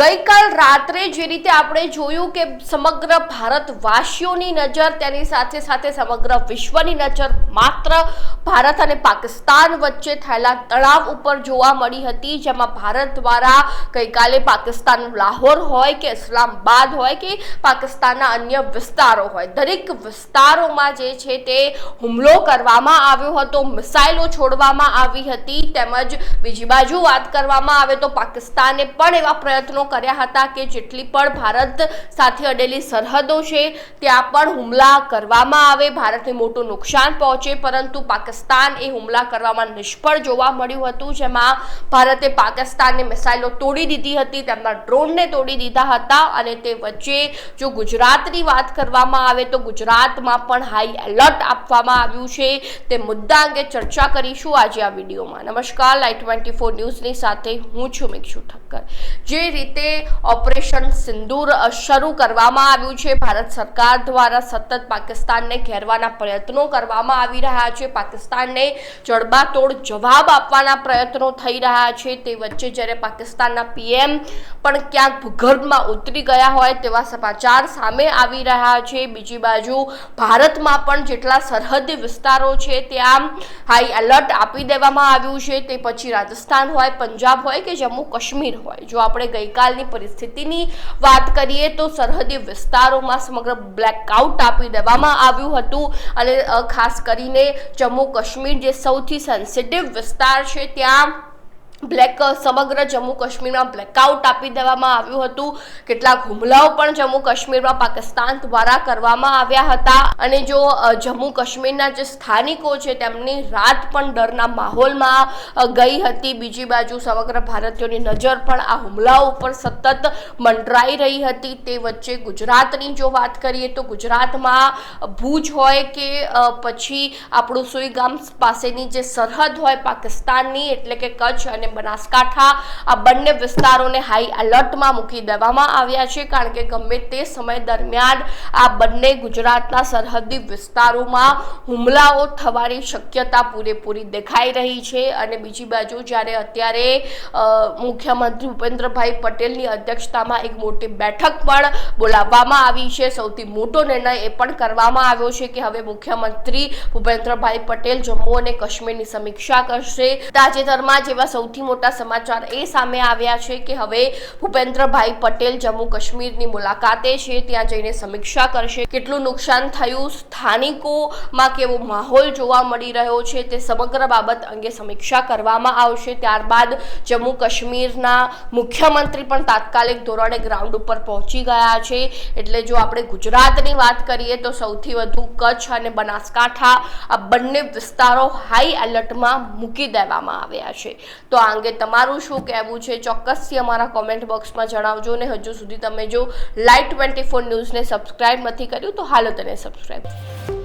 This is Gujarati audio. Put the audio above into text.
ગઈકાલ રાત્રે જે રીતે આપણે જોયું કે સમગ્ર ભારતવાસીઓની નજર, તેની સાથે સાથે સમગ્ર વિશ્વની નજર માત્ર ભારત અને પાકિસ્તાન વચ્ચે થયેલા તણાવ ઉપર જોવા મળી હતી, જેમાં ભારત દ્વારા ગઈકાલે પાકિસ્તાન લાહોર હોય કે ઇસ્લામાબાદ હોય કે પાકિસ્તાનના અન્ય વિસ્તારો હોય. દરેક વિસ્તારોમાં જે છે તે હુમલો કરવામાં આવ્યો હતો, મિસાઇલો છોડવામાં આવી હતી, તેમજ બીજી બાજુ વાત કરવામાં આવે તો પાકિસ્તાને પણ એવા પ્રયત્નો કર્યા હતા કે જેટલી પણ ભારત સાથે અડેલી સરહદો છે, ત્યાં પણ હુમલા કરવામાં આવે, ભારતને મોટું નુકસાન પહોંચે, પરંતુ પાકિસ્તાન એ હુમલા કરવામાં નિષ્ફળ જોવા મળ્યું હતું, જેમાં ભારતે પાકિસ્તાનની મિસાઇલો તોડી દીધી હતી, તેમના ડ્રોનને તોડી દીધા હતા અને તે વચ્ચે જો ગુજરાતની વાત કરવામાં આવે તો ગુજરાતમાં પણ હાઈ એલર્ટ આપવામાં આવ્યું છે. તે મુદ્દા અંગે ચર્ચા કરીશું આજે આ વિડીયોમાં. નમસ્કાર લાઈટ ટ્વેન્ટી ફોર ન્યૂઝની સાથે હું છું મિક્ષુ ઠક્કર. જે રીતે ઓપરેશન સિંદૂર શરૂ કરવામાં આવ્યું છે. ભારત સરકાર દ્વારા સતત પાકિસ્તાનને ઘેરવાના પ્રયત્નો કરવામાં આવી રહ્યા છે. પાકિસ્તાનને જડબાતોડ જવાબ આપવાના પ્રયત્નો થઈ રહ્યા છે. તે વચ્ચે જ્યારે પાકિસ્તાનના પીએમ પણ ક્યાંક ભૂગર્ભમાં ઉતરી ગયા હોય તેવા સમાચાર સામે આવી રહ્યા છે. બીજી બાજુ ભારતમાં પણ જેટલા સરહદી વિસ્તારો છે ત્યાં હાઈ એલર્ટ આપી દેવામાં આવ્યું છે. તે પછી રાજસ્થાન હોય, પંજાબ હોય કે જમ્મુ કાશ્મીર હોય. જો આપણે ગઈકાલની પરિસ્થિતિની વાત કરીએ તો સરહદી વિસ્તારોમાં સમગ્ર બ્લેકઆઉટ આપી દેવામાં આવ્યું હતું. અને ખાસ કરીને જમ્મુ કાશ્મીર જે સૌથી સેન્સિટિવ વિસ્તાર છે, ત્યાં બ્લેક સમગ્ર જમ્મુ કાશ્મીરમાં બ્લેકઆઉટ આપી દેવામાં આવ્યું હતું. કેટલાક હુમલાઓ પણ જમ્મુ કાશ્મીરમાં પાકિસ્તાન દ્વારા કરવામાં આવ્યા હતા. અને જો જમ્મુ કાશ્મીરના જે સ્થાનિકો છે, તેમની રાત પણ ડરના માહોલમાં ગઈ હતી. બીજી બાજુ સમગ્ર ભારતીયોની નજર પણ આ હુમલાઓ ઉપર સતત મંડરાઈ રહી હતી. તે વચ્ચે ગુજરાતની જો વાત કરીએ તો ગુજરાતમાં ભુજ હોય કે પછી આપણું સુઈગામ પાસેની જે સરહદ હોય પાકિસ્તાનની, એટલે કે કચ્છ અને બનાસકાંઠા આ બંને વિસ્તારોને હાઈ એલર્ટમાં મૂકી દેવામાં આવ્યા છે કારણ કે ગમે તે સમય દરમિયાન આ બંને ગુજરાતના સરહદી વિસ્તારોમાં હુમલાઓ થવાની શક્યતા પૂરેપૂરી દેખાઈ રહી છે અને બીજી બાજુ જ્યારે અત્યારે મુખ્યમંત્રી ભૂપેન્દ્રભાઈ પટેલની અધ્યક્ષતામાં એક મોટી બેઠક પણ બોલાવવામાં આવી છે. સૌથી મોટો નિર્ણય એ પણ કરવામાં આવ્યો છે કે હવે મુખ્યમંત્રી ભૂપેન્દ્રભાઈ પટેલ જમ્મુ અને કાશ્મીરની સમીક્ષા કરશે. તાજેતરમાં જેવા સૌથી મોટા સમાચાર એ સામે આવ્યા છે કે હવે ભૂપેન્દ્રભાઈ પટેલ જમ્મુ કાશ્મીરની મુલાકાતે છે, ત્યાં જઈને સમીક્ષા કરશે કેટલું નુકસાન થયું, સ્થાનિકોમાં કેવો માહોલ જોવા મળી રહ્યો છે તે સમગ્ર બાબત અંગે સમીક્ષા કરવામાં આવશે. ત્યારબાદ જમ્મુ કાશ્મીરના મુખ્યમંત્રી પણ તાત્કાલિક ધોરણે ગ્રાઉન્ડ ઉપર પહોંચી ગયા છે. એટલે જો આપણે ગુજરાતની વાત કરીએ તો સૌથી વધુ કચ્છ અને બનાસકાંઠા આ બંને વિસ્તારો હાઈ એલર્ટમાં મૂકી દેવામાં આવ્યા છે. તો આ અંગે તમારું શું કહેવું છે? ચોક્કસથી અમારા કોમેન્ટ બોક્સમાં જણાવજો ને હજુ સુધી તમે જો લાઈટ ટ્વેન્ટી ફોર ન્યૂઝને સબસ્ક્રાઇબ નથી કર્યું તો હાલો તેને સબસ્ક્રાઇબ